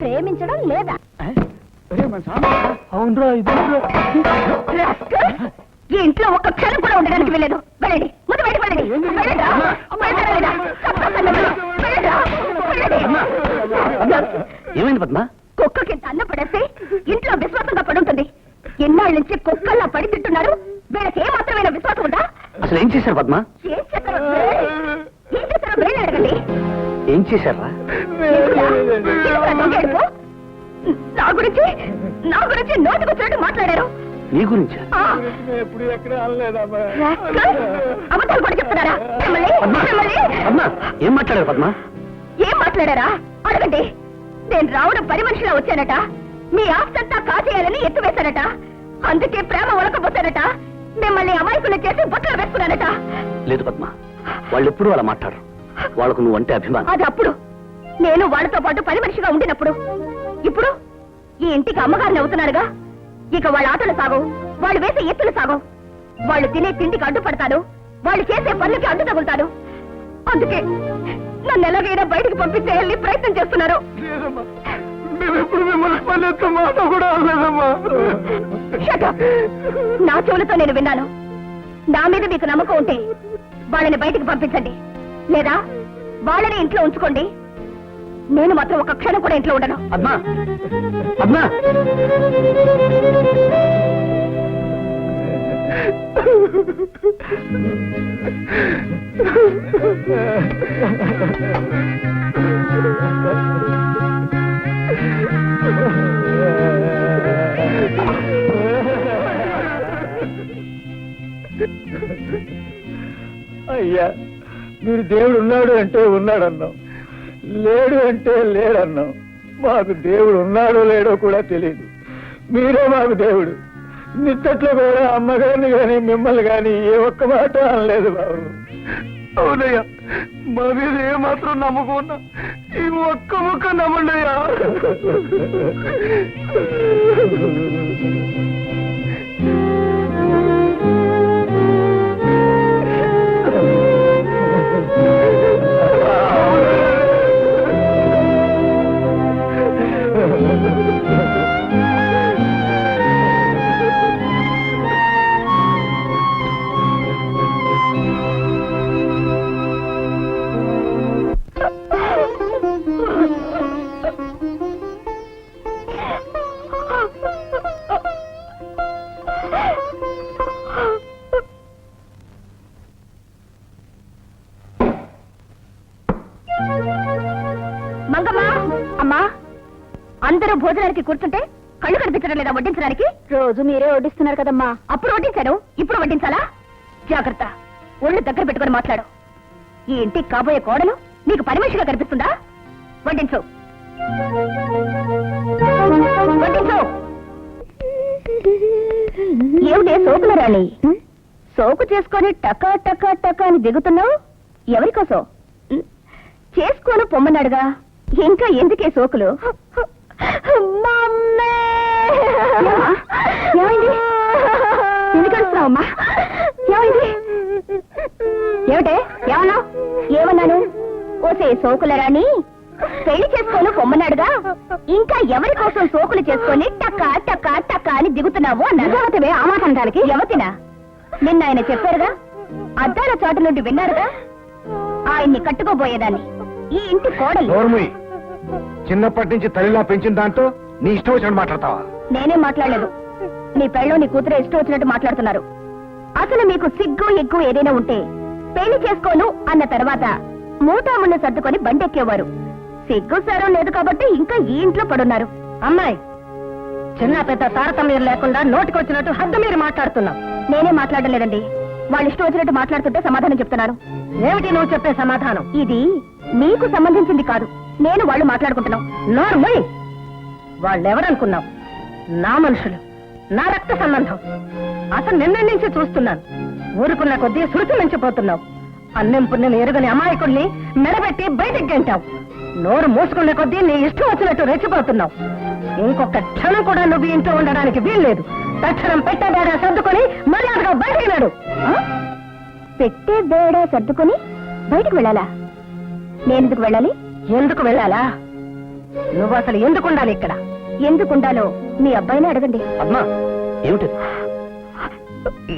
ప్రేమించడం లేదా? అవునరా! ఈ ఇంట్లో ఒక్క క్షణం కూడా ఉండడానికి వెళ్ళలేదు వెళ్ళండి. ముందు బయట వెళ్ళండి. వెళ్ళండి. రా. వెళ్తారా లేదా? చంపేస్తాను మిమ్మల్ని. వెళ్ళండి. రా. వెళ్ళండి. ఏమైంది పద్మ? కుక్కకి అన్న పడేస్తే ఇంట్లో విశ్వాసంగా పడుంటుంది. ఎన్నాళ్ళ నుంచి కుక్కల్లా పడి తింటున్నారు వీళ్ళకి ఏ మాత్రమైన విశ్వాసం ఉందా? అసలు ఏం చేశారు పద్మ? ఏం చేస్తారో ఏం చేస్తారో వీళ్ళని అడగండి. ఏం చేశారా? నా గురించి నా గురించి నోటికొచ్చినట్టు మాట్లాడారు. నీ గురించా? ఆ, ఎప్పుడు ఎక్కడ అనలేదమ్మా రాస్కల్! అబద్ధాలు కూడా చెప్తున్నారా? పద్మ ఏం మాట్లాడారు పద్మ? ఏం మాట్లాడారా? అడగండి. నేను రావడం పని మనిషిలా వచ్చానట. మీ ఆస్తంతా కాజేయాలని ఎత్తువేశానట అందుకే ప్రేమ ఒలకపోతానట మిమ్మల్ని అమాయకులు చేసి బుట్టలు వేసుకున్నానట. లేదు పద్మ వాళ్ళు ఎప్పుడు అలా మాట్లాడరు. వాళ్ళకు నువ్వు అంటే అభిమానం. అది అప్పుడు. నేను వాళ్ళతో పాటు పని మనిషిగా ఉండినప్పుడు ఇప్పుడు ఈ ఇంటికి అమ్మగారిని అవుతున్నారుగా ఇక వాళ్ళ ఆటలు సాగవు వాళ్ళు వేసే ఎత్తులు సాగవు. వాళ్ళు తినే తిండికి అడ్డుపడతాను వాళ్ళు చేసే పనులకి అడ్డు తగులుతాను అందుకే నన్ను ఎలాగైనా బయటికి పంపించేయాలని ప్రయత్నం చేస్తున్నారు. నా చెవులతో నేను విన్నాను. నా మీద మీకు నమ్మకం ఉంటే వాళ్ళని బయటికి పంపించండి. లేదా వాళ్ళని ఇంట్లో ఉంచుకోండి. నేను మాత్రం ఒక క్షణం కూడా ఇంట్లో ఉండను. అమ్మా అమ్మా అయ్యా మీరు దేవుడు ఉన్నాడు అంటే ఉన్నాడన్నాం. లేడు అంటే లేడన్నాం. మాకు దేవుడు ఉన్నాడో లేడో కూడా తెలియదు మీరే మాకు దేవుడు. నిత్తట్లో కూడా అమ్మగారిని కానీ మిమ్మల్ని కానీ ఏ ఒక్క మాట అనలేదు బాబు. అవునయ్యా మా మీద ఏమాత్రం నమ్మకం ఉన్నా ఈ ఒక్క ముక్క నమ్మండి అయ్యా అందరూ భోజనానికి కూర్చుంటే కళ్ళు కనిపించడం లేదా వడ్డించడానికి? రోజు మీరే వడ్డిస్తున్నారు కదమ్మా. అప్పుడు వడ్డించాను. ఇప్పుడు వడ్డించాలా? జాగ్రత్త. ఒళ్ళు దగ్గర పెట్టుకొని మాట్లాడు. ఈ ఇంటికి కాబోయే కోడలు నీకు పని మనిషిగా కనిపిస్తుందా? వడ్డించు. వడ్డించు. ఏమిటే సోకుల రాణి? సోకు చేసుకొని టకా టకా టకా అని దిగుతున్నావు? ఎవరి కోసం చేసుకోను పొమ్మన్నాడుగా. ఇంకా ఎందుకే సోకులు? ఏమైంది? ఎందుకు అడుస్తున్నావమ్మా ఏమైంది? ఏమిటే? ఏమన్నావు ఏమన్నాను? ఓసే సోకుల రాణి పెళ్ళి చేసుకోను పొమ్మన్నాడుగా? ఇంకా ఎవరి కోసం సోకులు చేసుకొని టక్క టక్క టక్క అని దిగుతున్నావు అన్నాడు ఆ మాట అనడానికి యవతినా? నిన్న ఆయన చెప్పారుగా అద్దాల చాటు నుండి విన్నారుగా? ఆయన్ని కట్టుకోబోయేదాన్ని. ఈ ఇంటి కోడలు. చిన్నప్పటి నుంచి తల్లిలా పెంచిన దాంతో నీ ఇష్టం వచ్చినట్టు మాట్లాడతావా? నేనేం మాట్లాడలేదు. నీ పెళ్ళో నీ కూతురు ఇష్టం వచ్చినట్టు మాట్లాడుతున్నారు. అసలు మీకు సిగ్గు ఎగ్గు ఏదైనా ఉంటే పెళ్ళి చేసుకోను అన్న తర్వాత మూటామున్న సర్దుకొని బండెక్కేవారు. సిగ్గు సరం లేదు కాబట్టి ఇంకా ఈ ఇంట్లో పడున్నారు. అమ్మాయి చిన్న పెద్ద తారతమ్యం లేకుండా నోటికొచ్చినట్టు హద్దు మీరు మాట్లాడుతున్నాం. నేనే మాట్లాడలేదండి. వాళ్ళు ఇష్టం వచ్చినట్టు మాట్లాడుతుంటే సమాధానం చెప్తున్నాను ఏమిటి నువ్వు చెప్పే సమాధానం? ఇది మీకు సంబంధించింది కాదు. నేను వాళ్ళు మాట్లాడుకుంటున్నాం. నోర్మయ్ వాళ్ళెవరనుకున్నావు నా మనుషులు. నా రక్త సంబంధం. అసలు నిన్న నుంచి చూస్తున్నాను. ఊరుకున్న కొద్దీ శృతి మించిపోతున్నావు. అన్నం పుణ్యం ఎరుగని అమాయకుల్ని మెడబెట్టి బయటికి గంటావు. నోరు మూసుకునే కొద్దీ నీ ఇష్టం వచ్చినట్టు రెచ్చిపోతున్నావు. ఇంకొక క్షణం కూడా నువ్వు ఇంట్లో ఉండడానికి వీల్లేదు. తక్షణం పెట్టే బేడా సర్దుకొని మర్యాదగా బయటికి నాడు పెట్టే బేడా సర్దుకొని బయటికి వెళ్ళాలా? నేను ఎందుకు వెళ్ళాలి? ఎందుకు వెళ్ళాలా? నువ్వు అసలు ఎందుకు ఉండాలి ఇక్కడ? ఎందుకు ఉండాలో మీ అబ్బాయిని అడగండి. పద్మ ఏమిటి?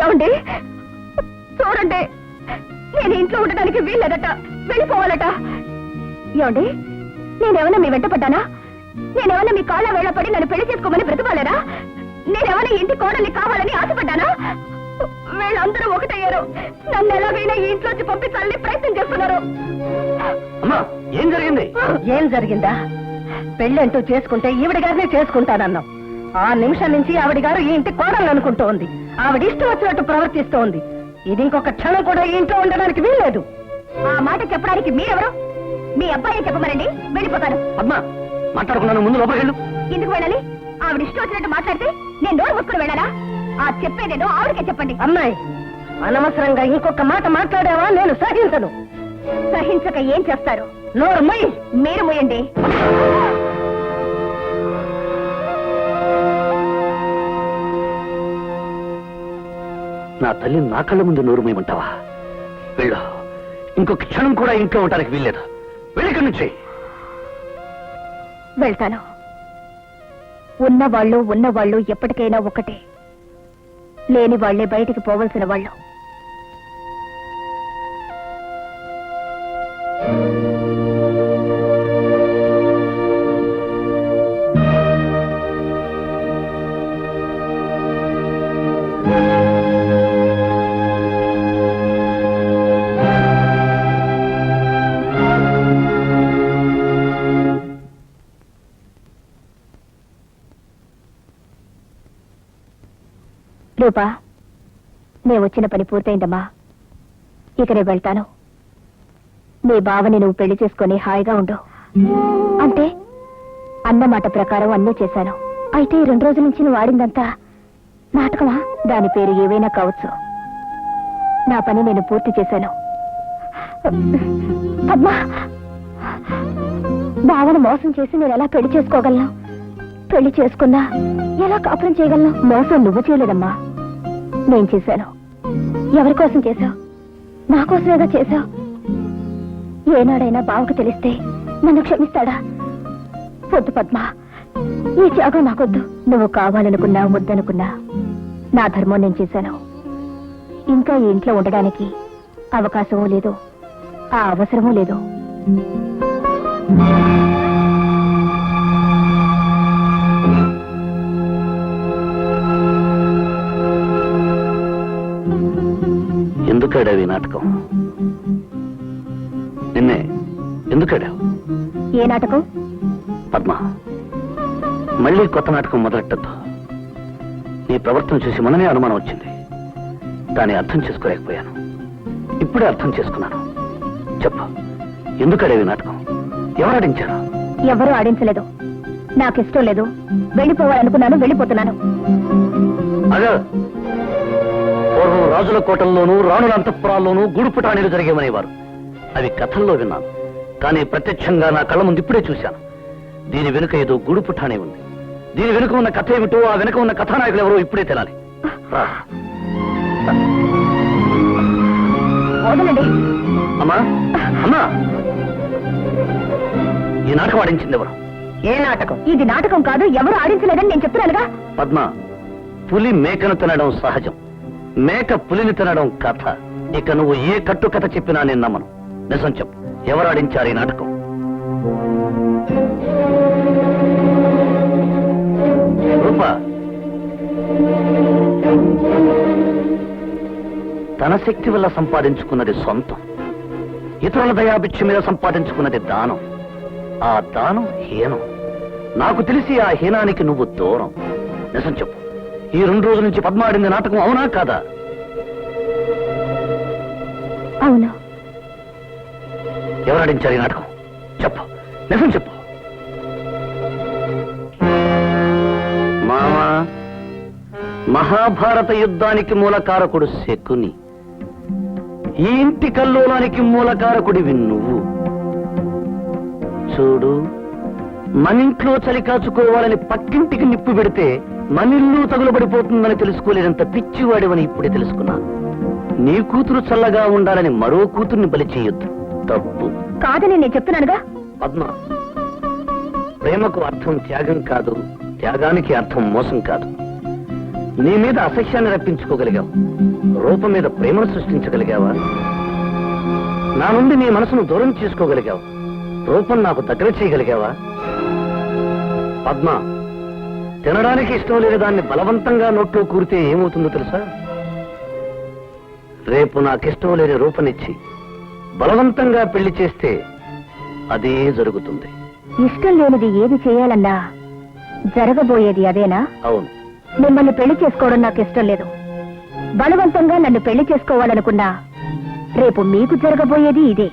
ఏమండి? చూడండి. నేను ఇంట్లో ఉండడానికి వీల్లేదట. వెళ్ళిపోవాలట. ఏమండి? నేనేమన్నా మీ వెంట పడ్డానా? నేనేమన్నా మీ కాళ్ళ వేళ పడి నన్ను పెళ్ళి చేసుకోమని బ్రతకాలేరా నేనేమన్నా ఈ ఇంటి కోడల్ని కావాలని ఆశపడ్డానా? వీళ్ళందరూ ఒకటయ్యారు. నన్ను ఎలాగైనా ఈ ఇంట్లోంచి పంపించాలని ప్రయత్నం చేస్తున్నారు. అమ్మా ఏం జరిగింది? ఏం జరిగిందా? పెళ్ళంటూ చేసుకుంటే ఈవిడ గారినే చేసుకుంటానన్నాం. ఆ నిమిషం నుంచి ఆవిడ గారు ఈ ఇంటి కోడలు అనుకుంటూ ఉంది ఆవిడ ఇష్టం వచ్చినట్టు ప్రవర్తిస్తూ ఉంది ఇది ఇంకొక క్షణం కూడా ఈ ఇంట్లో ఉండడానికి వీల్లేదు. ఆ మాట చెప్పడానికి మీరెవరు? మీ అబ్బాయి చెప్పమనండి? వెళ్ళిపోతాను. పద్మ మాట్లాడుకున్నాను. ముందు లోపలికి వెళ్ళు. ఎందుకు వెళ్ళాలి? ఆవిడ ఇష్టం వచ్చినట్టు మాట్లాడితే నేను నోరు మూసుకుని వెళ్ళాలా? ఆ చెప్పేదేదో ఆవిడకే చెప్పండి. అమ్మాయి అనవసరంగా ఇంకొక మాట మాట్లాడావా? నేను సహించను. సహించక ఏం చేస్తారు? నోరు మీరు మొయ్యండి నా తల్లి నా కళ్ళ ముందు నోరు మేమంటావా వెళ్ళు ఇంకొక క్షణం కూడా ఇంట్లో ఉండడానికి వీల్లేదు. వెళ్ళిక్కడి నుంచి. వెళ్తాను. ఉన్నవాళ్ళు ఉన్నవాళ్ళు ఎప్పటికైనా ఒకటే. లేని వాళ్ళే బయటికి పోవలసిన వాళ్ళు. రూపా నేను వచ్చిన పని పూర్తయిందమ్మా. ఇక నేను వెళ్తాను. నీ బావని నువ్వు పెళ్ళి చేసుకొని హాయిగా ఉండు. అంటే అన్నమాట ప్రకారం అన్నీ చేశాను. అయితే ఈ రెండు రోజుల నుంచి నువ్వు ఆడిందంతా నాటకమా? దాని పేరు ఏవైనా కావచ్చు. నా పని నేను పూర్తి చేశాను. పద్మా బావను మోసం చేసి నేను ఎలా పెళ్ళి చేసుకోగలను? పెళ్ళి చేసుకున్నా ఎలా కాపురం చేయగలను? మోసం నువ్వు చేయలేదమ్మా. నేను చేశాను. ఎవరి కోసం చేశావు? నా కోసమేగా చేశావు? ఏనాడైనా బావకు తెలిస్తే నన్ను క్షమిస్తాడా? వద్దు పద్మ. ఈ త్యాగం నాకొద్దు. నువ్వు కావాలనుకున్నా వద్దనుకున్నా. నా ధర్మం నేను చేశాను. ఇంకా ఈ ఇంట్లో ఉండడానికి అవకాశమూ లేదు. ఆ అవసరమూ లేదు. ఎందుకు ఆడావు ఈ నాటకం? నిన్నే ఎందుకు ఆడావు ఏ నాటకం? పద్మ మళ్ళీ కొత్త నాటకం మొదలెట్టద్దు. నీ ప్రవర్తన చూసి మననే అనుమానం వచ్చింది. దాన్ని అర్థం చేసుకోలేకపోయాను. ఇప్పుడే అర్థం చేసుకున్నాను. చెప్పు ఎందుకు నాటకం? ఎవరు ఆడించారు? ఎవరూ ఆడించలేదు. నాకు ఇష్టం లేదు. వెళ్ళిపోవాలనుకున్నాను వెళ్ళిపోతున్నాను. అదే రాజుల కోటల్లోనూ రాణుల అంతఃపురాల్లోనూ గుడుపుటాణీలు జరిగేవనేవారు. అవి కథల్లో విన్నాను. కానీ ప్రత్యక్షంగా నా కళ్ళ ముందు ఇప్పుడే చూశాను. దీని వెనుక ఏదో గుడుపుటాణి ఉంది. దీని వెనుక ఉన్న కథ ఏమిటో ఆ వెనుక ఉన్న కథానాయకులు ఎవరో ఇప్పుడే తెలాలి. అమ్మా అమ్మా. ఈ నాటకం ఆడించింది ఎవరు? ఏ నాటకం? ఇది నాటకం కాదు ఎవరు ఆడించలేదని నేను చెప్తున్నానుగా. పద్మ పులి మేకను తినడం సహజం. మేక పులిని తినడం కథ. ఇక నువ్వు ఏ కట్టు కథ చెప్పినా నేను నమ్మను. నిజం చెప్పు. ఎవరు ఆడించారు ఈ నాటకం? రూప. తన శక్తి వల్ల సంపాదించుకున్నది సొంతం. ఇతరుల దయాభిక్ష మీద సంపాదించుకున్నది దానం. ఆ దానం హీనం. నాకు తెలిసి ఆ హీనానికి నువ్వు దూరం. నిజం చెప్పు. ఈ రెండు రోజుల నుంచి పద్మ ఆడింది నాటకం అవునా కాదా? అవును. ఎవరు ఆడించారు ఈ నాటకం? చెప్పు. నిజం చెప్పు. మామా మహాభారత యుద్ధానికి మూలకారకుడు శకుని. ఈ ఇంటి కల్లోలానికి మూలకారకుడివి నువ్వు. చూడు మన ఇంట్లో చలి కాచుకోవాలని పక్కింటికి నిప్పు పెడితే మనిల్లు తగులబడిపోతుందని తెలుసుకోలేనంత పిచ్చివాడివని ఇప్పుడే తెలుసుకున్నాను నీ కూతురు చల్లగా ఉండాలని మరో కూతుర్ని బలి చేయొద్దు. తప్పు. కాదని నేను చెప్తున్నానుగా? పద్మ ప్రేమకు అర్థం త్యాగం కాదు త్యాగానికి అర్థం మోసం కాదు. నీ మీద అసహ్యాన్ని రప్పించుకోగలిగావు. రూపం మీద ప్రేమను సృష్టించగలిగావా? నా నుండి నీ మనసును దూరం చేసుకోగలిగావు. రూపం నాకు దగ్గర చేయగలిగావా? పద్మ తినడానికి ఇష్టం లేని దాన్ని బలవంతంగా నోట్లో కూరితే ఏమవుతుందో తెలుసా? రేపు నాకిష్టం లేని రూపనిచ్చి బలవంతంగా పెళ్ళి చేస్తే అదే జరుగుతుంది. ఇష్టం లేనిది ఏది చేయాలన్నా జరగబోయేది అదేనా? అవును. మిమ్మల్ని పెళ్ళి చేసుకోవడం నాకు ఇష్టం లేదు. బలవంతంగా నన్ను పెళ్ళి చేసుకోవాలనుకున్నా రేపు మీకు జరగబోయేది ఇదే.